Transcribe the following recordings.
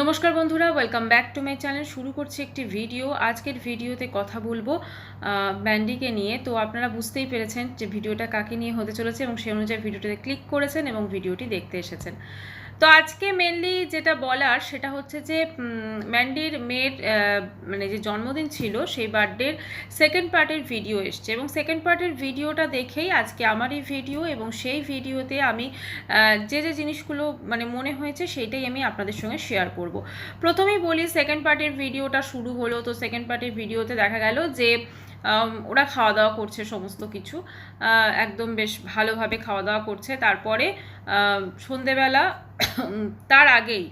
নমস্কার বন্ধুরা welcome back to my channel শুরু করছি একটি ভিডিও আজকের ভিডিওতে কথা বলব ব্যান্ডিকে নিয়ে। তো আপনারা বুঝতেই পেরেছেন যে ভিডিওটা কাকে নিয়ে হতে চলেছে এবং সেই অনুযায়ী ভিডিওটিতে ক্লিক করেছেন এবং ভিডিওটি দেখতে এসেছেন। তো আজকে মেনলি যেটা বলার সেটা হচ্ছে যে ম্যান্ডির মেয়ের মানে যে জন্মদিন ছিল সেই বার্থডের সেকেন্ড পার্টের ভিডিও এসছে এবং সেকেন্ড পার্টের ভিডিওটা দেখেই আজকে আমার এই ভিডিও এবং সেই ভিডিওতে আমি যে যে জিনিসগুলো মানে মনে হয়েছে সেইটাই আমি আপনাদের সঙ্গে শেয়ার করব। প্রথমেই বলি সেকেন্ড পার্টের ভিডিওটা শুরু হলো তো সেকেন্ড পার্টের ভিডিওতে দেখা গেল যে ওরা খাওয়া দাওয়া করছে সমস্ত কিছু একদম বেশ ভালোভাবে খাওয়া দাওয়া করছে। তারপরে সন্ধেবেলা তার আগেই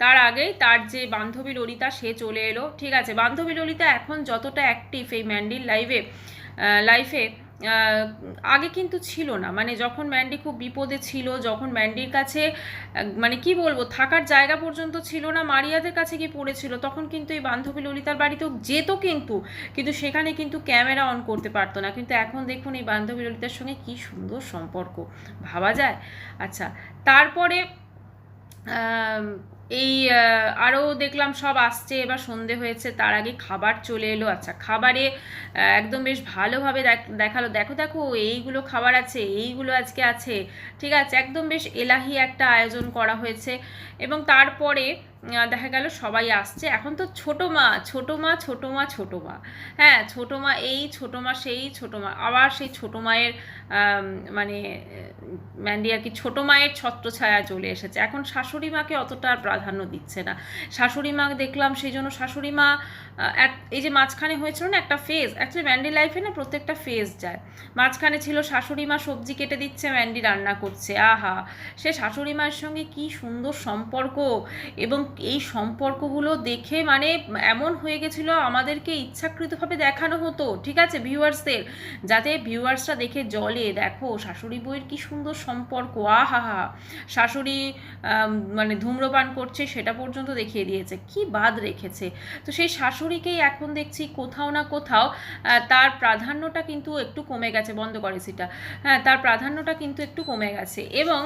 তার আগেই তার যে বান্ধবী ললিতা, সে চলে এলো। ঠিক আছে, বান্ধবী ললিতা এখন যতটা অ্যাক্টিভ এই ম্যান্ডির লাইভে লাইফে আগে কিন্তু ছিল না। মানে যখন ম্যান্ডি খুব বিপদে ছিল, যখন ম্যান্ডির কাছে মানে কি বলব, থাকার জায়গা পর্যন্ত ছিল না, মারিয়াদের কাছে গিয়ে পড়েছিল, তখন কিন্তু এই বান্ধবী ললিতার বাড়িতেও যেত কিন্তু কিন্তু সেখানে কিন্তু ক্যামেরা অন করতে পারতো না। কিন্তু এখন দেখুন এই বান্ধবী ললিতার সঙ্গে কি সুন্দর সম্পর্ক। ভাবা যায়? আচ্ছা তারপরে এই আরও দেখলাম সব আসছে, এবার সন্ধে হয়েছে, তার আগে খাবার চলে এলো। আচ্ছা খাবারে একদম বেশ ভালোভাবে দেখ- দেখাল। দেখো দেখো, এইগুলো খাবার আছে, এইগুলো আজকে আছে। ঠিক আছে, একদম বেশ এলাহি একটা আয়োজন করা হয়েছে। এবং তারপরে দেখা গেল সবাই আসছে। এখন তো ছোট মা ছোট মা ছোট মা ছোট মা। হ্যাঁ ছোট মা এই, ছোট মা সেই, ছোট মা আবার সেই ছোট মায়ের মানে ম্যান্ডি আর কি ছোট মায়ের ছত্রছায়া চলে এসেছে। এখন শাশুড়ি মাকে অতটা প্রাধান্য দিচ্ছে না। শাশুড়ি মা দেখলাম সেই জন্য শাশুড়ি মা এই যে মাঝখানে হয়েছিল না একটা ফেজ অ্যাকচুয়ালি ম্যান্ডি লাইফে না প্রত্যেকটা ফেজ যায়। মাঝখানে ছিল শাশুড়ি মা সবজি কেটে দিচ্ছে, ম্যান্ডি রান্না করছে। আহা! সে শাশুড়ি মায়ের সঙ্গে কি সুন্দর সম্পর্ক এবং এই সম্পর্কগুলো দেখে মানে এমন হয়ে গেছিল আমাদেরকে ইচ্ছাকৃতভাবে দেখানো হতো, ঠিক আছে, ভিউয়ার্সদের? যাতে ভিউয়ার্সরা দেখে জলে দেখো, শাশুড়ি বইয়ের কি সুন্দর সম্পর্ক আহা হা শাশুড়ি মানে ধূম্রপান করছে, সেটা পর্যন্ত দেখিয়ে দিয়েছে, কি বাদ রেখেছে। তো সেই শাশুড়িকেই এখন দেখছি কোথাও না কোথাও তার প্রাধান্যটা কিন্তু একটু কমে গেছে, বন্ধ করে সেটা। হ্যাঁ তার প্রাধান্যটা কিন্তু একটু কমে গেছে। এবং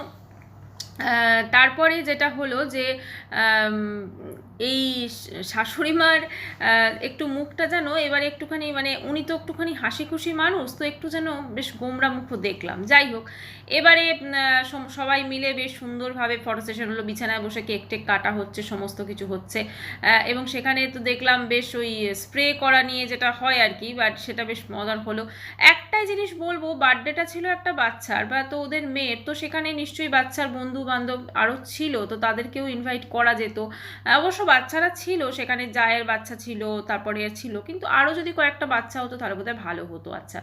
তারপরে যেটা হলো যে এই শাশুড়ি মার একটু মুখটা যেন এবার একটুখানি মানে উনি তো একটুখানি হাসি খুশি মানুষ, তো একটু যেন বেশ গোমরা মুখ দেখলাম। যাই হোক, এবারে সবাই মিলে বেশ সুন্দরভাবে ফটো সেশন হলো, বিছানায় বসে কেক টেক কাটা হচ্ছে, সমস্ত কিছু হচ্ছে। এবং সেখানে তো দেখলাম বেশ ওই স্প্রে করা নিয়ে যেটা হয় আর কি বাট সেটা বেশ মজার হলো। একটাই জিনিস বলব বার্থডেটা ছিল একটা বাচ্চার, বা তো ওদের মেয়ের, তো সেখানে নিশ্চয়ই বাচ্চার বন্ধু বান্ধব আরও ছিল, তো তাদেরকেও ইনভাইট করা যেত। অবশ্য বাচ্চারা ছিল, সেখানে জায়ের বাচ্চা ছিল, তারপরে ছিল, কিন্তু আরও যদি কয়েকটা বাচ্চা হতো, তাহলে বোধহয় ভালো হতো। আচ্ছা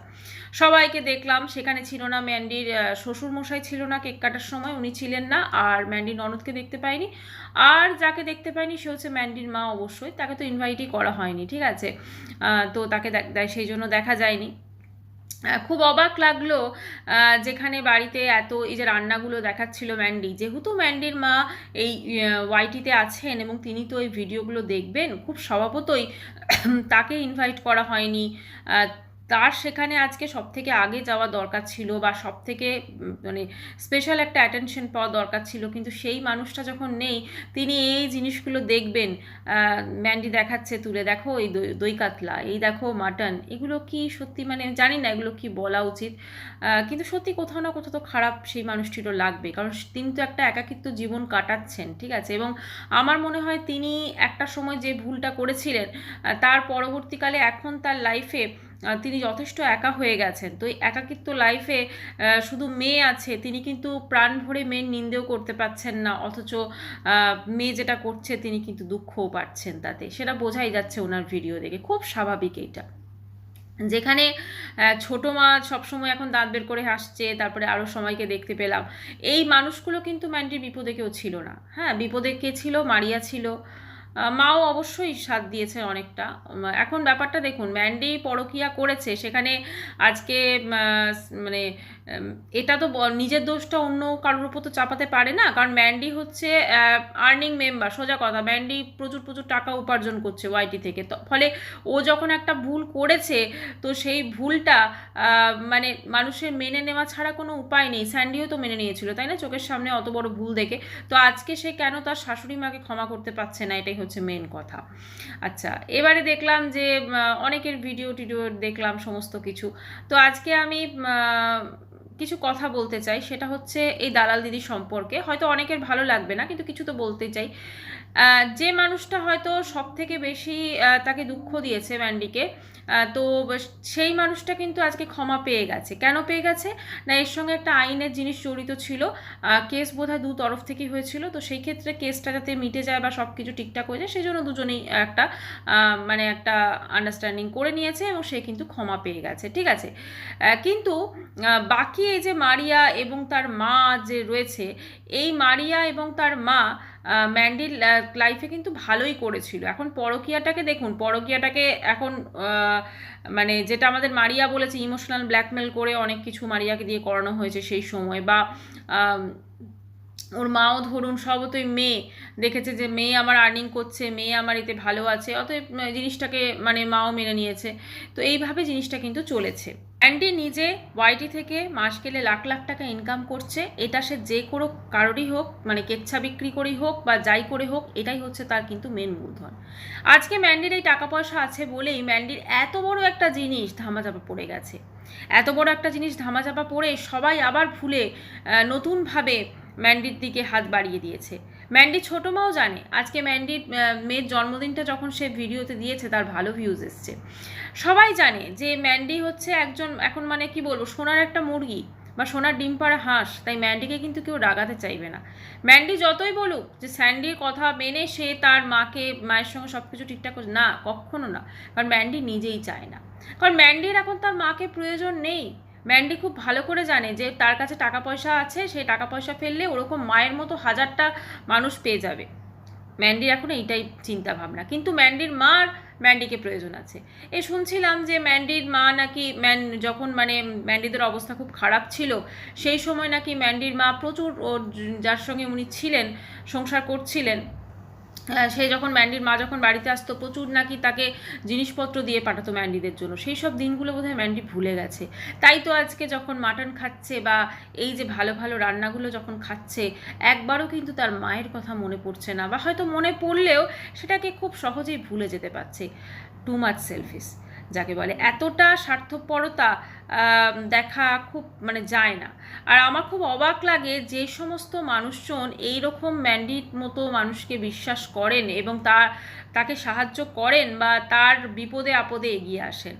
সবাইকে দেখলাম, সেখানে ছিল না ম্যান্ডির শ্বশুর মশাই ছিল না, কেক কাটার সময় উনি ছিলেন না, আর ম্যান্ডির ননদকে দেখতে পাইনি। আর যাকে দেখতে পাইনি, সে হচ্ছে ম্যান্ডির মা অবশ্যই, তাকে তো ইনভাইটই করা হয়নি, ঠিক আছে? তো তাকে সেই জন্য দেখা যায়নি। খুব অবাক লাগল যেখানে বাড়িতে এত এই যে রান্নাগুলো দেখাচ্ছিল ম্যান্ডি। যেহেতু ম্যান্ডির মা এই ওয়াইটিতে আছেন এবং তিনি তো এই ভিডিওগুলো দেখবেন, খুব স্বভাবতই তাকে ইনভাইট করা হয়নি। তার সেখানে আজকে সব থেকে আগে যাওয়া দরকার ছিল বা সব থেকে মানে স্পেশাল একটা অ্যাটেনশন পাওয়া দরকার ছিল, কিন্তু সেই মানুষটা যখন নেই, তিনি এই জিনিসগুলো দেখবেন ম্যান্ডি দেখাচ্ছে তুলে, দেখো এই দই কাতলা, এই দেখো মাটন এগুলো কি সত্যি? মানে জানি না এগুলো কি বলা উচিত। কিন্তু সত্যি কোথাও না কোথাও তো খারাপ সেই মানুষটিরও লাগবে, কারণ তিনি তো একটা একাকিত্ব জীবন কাটাচ্ছেন, ঠিক আছে? এবং আমার মনে হয় তিনি একটা সময় যে ভুলটা করেছিলেন তার পরবর্তীকালে এখন তার লাইফে তিনি যথেষ্ট একা হয়ে গেছেন। তো এই একাকিত্ব লাইফে শুধু মেয়ে আছে, তিনি কিন্তু প্রাণ ভরে মেয়ের নিন্দেও করতে পারছেন না, অথচ মেয়ে যেটা করছে, তিনি কিন্তু দুঃখও পাচ্ছেন তাতে। সেটা বোঝাই যাচ্ছে ওনার ভিডিও দেখে। খুব স্বাভাবিক এইটা। যেখানে ছোট মা সবসময় এখন দাঁত বের করে হাসছে, তারপরে আরও সময়কে দেখতে পেলাম। এই মানুষগুলো কিন্তু ম্যান্ডির বিপদে কেউ ছিল না। হ্যাঁ বিপদে কে ছিল? মারিয়া ছিল। মাও অবশ্যই সাথ দিয়েছে অনেকটা। এখন ব্যাপারটা দেখুন ম্যান্ডি পরকিয়া করেছে, সেখানে আজকে মানে এটা তো নিজের দোষটা অন্য কারোর উপর তো চাপাতে পারে না, কারণ ম্যান্ডি হচ্ছে আর্নিং মেম্বার সোজা কথা ম্যান্ডি প্রচুর প্রচুর টাকা উপার্জন করছে ওয়াইটি থেকে। তো, ফলে ও যখন একটা ভুল করেছে, তো সেই ভুলটা মানে মানুষের মেনে নেওয়া ছাড়া কোনো উপায় নেই। স্যান্ডিও তো মেনে নিয়েছিল, তাই না? চোখের সামনে অত বড় ভুল দেখে। তো আজকে সে কেন তার শাশুড়ি মাকে ক্ষমা করতে পারছে না, এটাই হচ্ছে মেন কথা। আচ্ছা এবারে দেখলাম যে অনেকের ভিডিও টিডিও দেখলাম সমস্ত কিছু। তো আজকে আমি কিছু কথা বলতে চাই। সেটা হচ্ছে এই দালাল দিদি সম্পর্কে। হয়তো অনেকের ভালো লাগবে না, কিন্তু কিছু তো বলতে চাই। যে মানুষটা হয়তো সব থেকে বেশি তাকে দুঃখ দিয়েছে ম্যান্ডিকে তো সেই মানুষটা কিন্তু আজকে ক্ষমা পেয়ে গেছে। কেন পেয়ে গেছে? না, এর সঙ্গে একটা আইনের জিনিস জড়িত ছিল। কেস বোধহয় দু তরফ থেকেই হয়েছিল। তো সেই ক্ষেত্রে কেসটা যাতে মিটে যায় বা সব কিছু ঠিকঠাক হয়ে যায়, সেই জন্য দুজনেই একটা মানে একটা আন্ডারস্ট্যান্ডিং করে নিয়েছে এবং সে কিন্তু ক্ষমা পেয়ে গেছে। ঠিক আছে? কিন্তু বাকি এই যে মারিয়া এবং তার মা যে রয়েছে, এই মারিয়া এবং তার মা আহ, ম্যান্ডির লাইফে কিন্তু ভালোই করেছিল। এখন পরকীয়াটাকে দেখুন পরকীয়াটাকে এখন মানে যেটা আমাদের মারিয়া বলেছে ইমোশনাল ব্ল্যাকমেল করে অনেক কিছু মারিয়াকে দিয়ে করানো হয়েছে সেই সময়। বা ওর মাও ধরুন সবতই মেয়ে দেখেছে যে মেয়ে আমার আর্নিং করছে মেয়ে আমার এতে ভালো আছে অতএব জিনিসটাকে মানে মাও মেনে নিয়েছে। তো এইভাবে জিনিসটা কিন্তু চলেছে। অ্যান্ডি নিজে ওয়াইটি থেকে মাস গেলে লাখ লাখ টাকা ইনকাম করছে। এটা সে যে কোনো কারোরই হোক মানে কেচ্ছা বিক্রি করেই হোক বা যাই করে হোক, এটাই হচ্ছে তার কিন্তু মেন মূলধন। আজকে ম্যান্ডির এই টাকা পয়সা আছে বলেই ম্যান্ডির এত বড় একটা জিনিস ধামাচাপা পড়ে গেছে। এত বড় একটা জিনিস ধামাচাপা পড়ে সবাই আবার ভুলে নতুনভাবে ম্যান্ডির দিকে হাত বাড়িয়ে দিয়েছে। ম্যান্ডি ছোটো মাও জানে। আজকে ম্যান্ডির আহ, মেয়ের জন্মদিনটা যখন সে ভিডিওতে দিয়েছে তার ভালো ভিউজ এসছে। সবাই জানে যে ম্যান্ডি হচ্ছে একজন এখন মানে কি বলব সোনার একটা মুরগি বা সোনার ডিম পাড়া হাঁস তাই ম্যান্ডিকে কিন্তু কেউ রাগাতে চাইবে না। ম্যান্ডি যতই বলুক যে স্যান্ডির কথা মেনে সে তার মাকে মায়ের সঙ্গে সব কিছু ঠিকঠাক না কখনো না। কারণ ম্যান্ডি নিজেই চায় না। কারণ ম্যান্ডির এখন তার মাকে প্রয়োজন নেই। ম্যান্ডি খুব ভালো করে জানে যে তার কাছে টাকা পয়সা আছে, সেই টাকা পয়সা ফেললে ওরকম মায়ের মতো হাজারটা মানুষ পেয়ে যাবে। ম্যান্ডির এখন এইটাই চিন্তা ভাবনা। কিন্তু ম্যান্ডির মার ম্যান্ডিকে প্রয়োজন আছে। এ শুনছিলাম যে ম্যান্ডির মা নাকি ম্যান যখন মানে ম্যান্ডিদের অবস্থা খুব খারাপ ছিল, সেই সময় নাকি ম্যান্ডির মা প্রচুর যার সঙ্গে উনি ছিলেন, সংসার করছিলেন। সে যখন ম্যান্ডির মা যখন বাড়িতে আসতো, প্রচুর নাকি তাকে জিনিসপত্র দিয়ে পাঠাতো ম্যান্ডিদের জন্য। সেই সব দিনগুলো বোধহয় ম্যান্ডি ভুলে গেছে। তাই তো আজকে যখন মাটন খাচ্ছে বা এই যে ভালো ভালো রান্নাগুলো যখন খাচ্ছে, একবারও কিন্তু তার মায়ের কথা মনে পড়ছে না বা হয়তো মনে পড়লেও সেটাকে খুব সহজেই ভুলে যেতে পারছে। টু মাচ সেলফিস যাকে বলে। এতটা স্বার্থপরতা দেখা খুব মানে যায় না। আর আমার খুব অবাক লাগে যে সমস্ত মানুষজন এই রকম ম্যান্ডির মতো মানুষকে বিশ্বাস করেন এবং তার, তাকে সাহায্য করেন বা তার বিপদে আপদে এগিয়ে আসেন।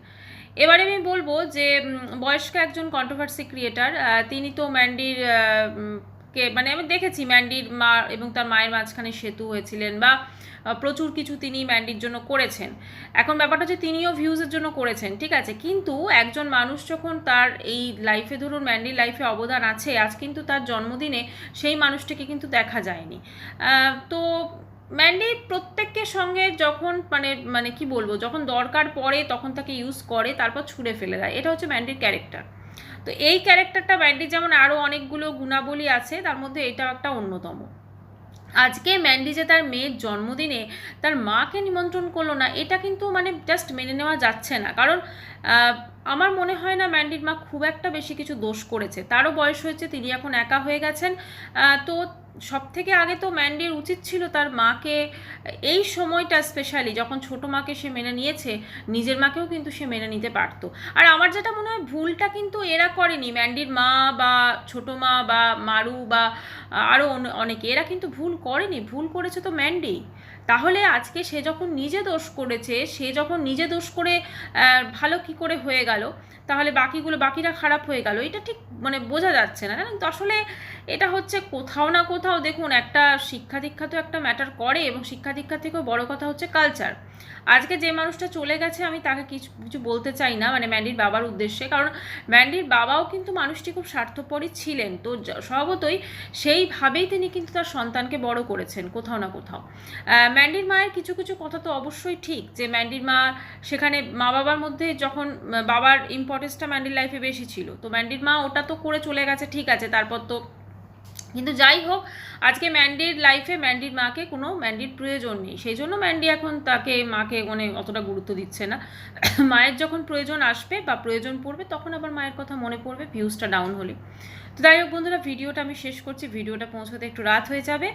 এবারে আমি বলব যে বয়স্ক একজন কন্ট্রোভার্সি ক্রিয়েটার তিনি তো ম্যান্ডির কে মানে আমি দেখেছি ম্যান্ডির মা এবং তার মায়ের মাঝখানে সেতু হয়েছিলেন বা প্রচুর কিছু তিনি ম্যান্ডির জন্য করেছেন। এখন ব্যাপারটা হচ্ছে তিনিও ভিউজের জন্য করেছেন, ঠিক আছে? কিন্তু একজন মানুষ যখন তার এই লাইফে ধরুন ম্যান্ডির লাইফে অবদান আছে, আজ কিন্তু তার জন্মদিনে সেই মানুষটিকে কিন্তু দেখা যায়নি। তো ম্যান্ডি প্রত্যেকের সঙ্গে যখন মানে মানে কি বলব, যখন দরকার পড়ে তখন তাকে ইউজ করে, তারপর ছুঁড়ে ফেলে দেয়। এটা হচ্ছে ম্যান্ডির ক্যারেক্টার তো এই ক্যারেক্টারটা ম্যান্ডির যেমন আরও অনেকগুলো গুণাবলী আছে, তার মধ্যে এটাও একটা অন্যতম। আজকে ম্যান্ডি যে তার মেয়ের জন্মদিনে তার মাকে নিমন্ত্রণ করল না, এটা কিন্তু মানে জাস্ট মেনে নেওয়া যাচ্ছে না। কারণ আমার মনে হয় না ম্যান্ডির মা খুব একটা বেশি কিছু দোষ করেছে। তারও বয়স হয়েছে, তিনি এখন একা হয়ে গেছেন। তো সব থেকে আগে তো ম্যান্ডির উচিত ছিল তার মাকে, এই সময়টা স্পেশালি যখন ছোট মাকে সে মেনে নিয়েছে, নিজের মাকেও কিন্তু সে মেনে নিতে পারতো। আর আমার যেটা মনে হয় ভুলটা কিন্তু এরা করেনি। ম্যান্ডির মা বা ছোট মা বা মারু বা আরও অনেকে, এরা কিন্তু ভুল করেনি। ভুল করেছে তো ম্যান্ডি তাহলে আজকে সে যখন নিজে দোষ করেছে, সে যখন নিজে দোষ করে ভালো কি করে হয়ে গেল, তাহলে বাকিগুলো, বাকিরা খারাপ হয়ে গেল, এটা ঠিক মানে বোঝা যাচ্ছে না, জানেন? তো আসলে এটা হচ্ছে কোথাও না কোথাও কোথাও দেখুন, একটা শিক্ষা দীক্ষা তো একটা ম্যাটার করে এবং শিক্ষা দীক্ষা থেকেও বড় কথা হচ্ছে কালচার আজকে যে মানুষটা চলে গেছে, আমি তাকে কিছু কিছু বলতে চাই না মানে ম্যান্ডির বাবার উদ্দেশ্যে, কারণ ম্যান্ডির বাবাও কিন্তু মানুষটি খুব স্বার্থপরই ছিলেন। তো স্বভাবতই সেইভাবেই তিনি কিন্তু তার সন্তানকে বড় করেছেন, কোথাও না কোথাও। ম্যান্ডির মায়ের কিছু কিছু কথা তো অবশ্যই ঠিক, যে ম্যান্ডির মা সেখানে মা বাবার মধ্যে যখন বাবার ইম্পর্টেন্সটা ম্যান্ডির লাইফে বেশি ছিল, তো ম্যান্ডির মা ওটা তো করে চলে গেছে, ঠিক আছে, তারপর তো কিন্তু যাই হোক, আজকে ম্যান্ডির লাইফে ম্যান্ডির মাকে কোনো ম্যান্ডির প্রয়োজন নেই। সেই জন্য ম্যান্ডি এখন তাকে মাকে মানে অতটা গুরুত্ব দিচ্ছে না। মায়ের যখন প্রয়োজন আসবে বা প্রয়োজন পড়বে, তখন আবার মায়ের কথা মনে পড়বে ভিউজটা ডাউন হলে। তো যাই হোক বন্ধুরা, ভিডিওটা আমি শেষ করছি। ভিডিওটা পৌঁছতে একটু রাত হয়ে যাবে।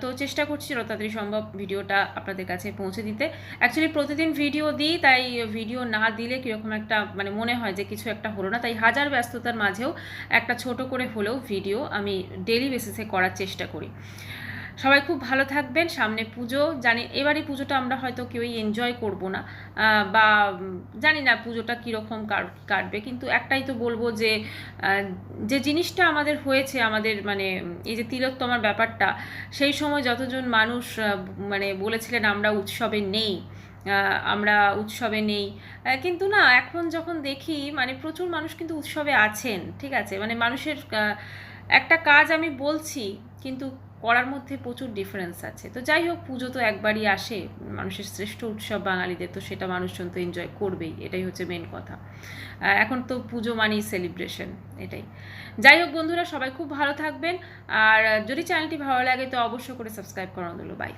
তো চেষ্টা করছি যত তাড়াতাড়ি সম্ভব ভিডিওটা আপনাদের কাছে পৌঁছে দিতে। অ্যাকচুয়ালি প্রতিদিন ভিডিও দিই, তাই ভিডিও না দিলে কীরকম একটা মানে মনে হয় যে কিছু একটা হলো না। তাই হাজার ব্যস্ততার মাঝেও একটা ছোট করে হলেও ভিডিও আমি ডেলি বেসিসে করার চেষ্টা করি। সবাই খুব ভালো থাকবেন, সামনে পুজো। জানি, এবারই পুজোটা আমরা হয়তো কেউই এনজয় করব না বা জানি না পুজোটা কীরকম কাটবে। কিন্তু একটাই তো বলব যে যে জিনিসটা আমাদের হয়েছে, আমাদের মানে এই যে তিলোত্তমার ব্যাপারটা, সেই সময় যতজন মানুষ মানে বলেছিলেন আমরা উৎসবে নেই আমরা উৎসবে নেই কিন্তু না, এখন যখন দেখি মানে প্রচুর মানুষ কিন্তু উৎসবে আছেন, ঠিক আছে? মানে মানুষের একটা কাজ আমি বলছি, কিন্তু করার মধ্যে প্রচুর ডিফারেন্স আছে। তো যাই হোক, পুজো তো একবারই আসে, মানুষের শ্রেষ্ঠ উৎসব বাঙালিদের, তো সেটা মানুষজন তো এনজয় করবেই, এটাই হচ্ছে মেন কথা। এখন তো পুজো মানেই সেলিব্রেশন এটাই। যাই হোক বন্ধুরা, সবাই খুব ভালো থাকবেন, আর যদি চ্যানেলটি ভালো লাগে তো অবশ্যই করে সাবস্ক্রাইব করানো দিল বাই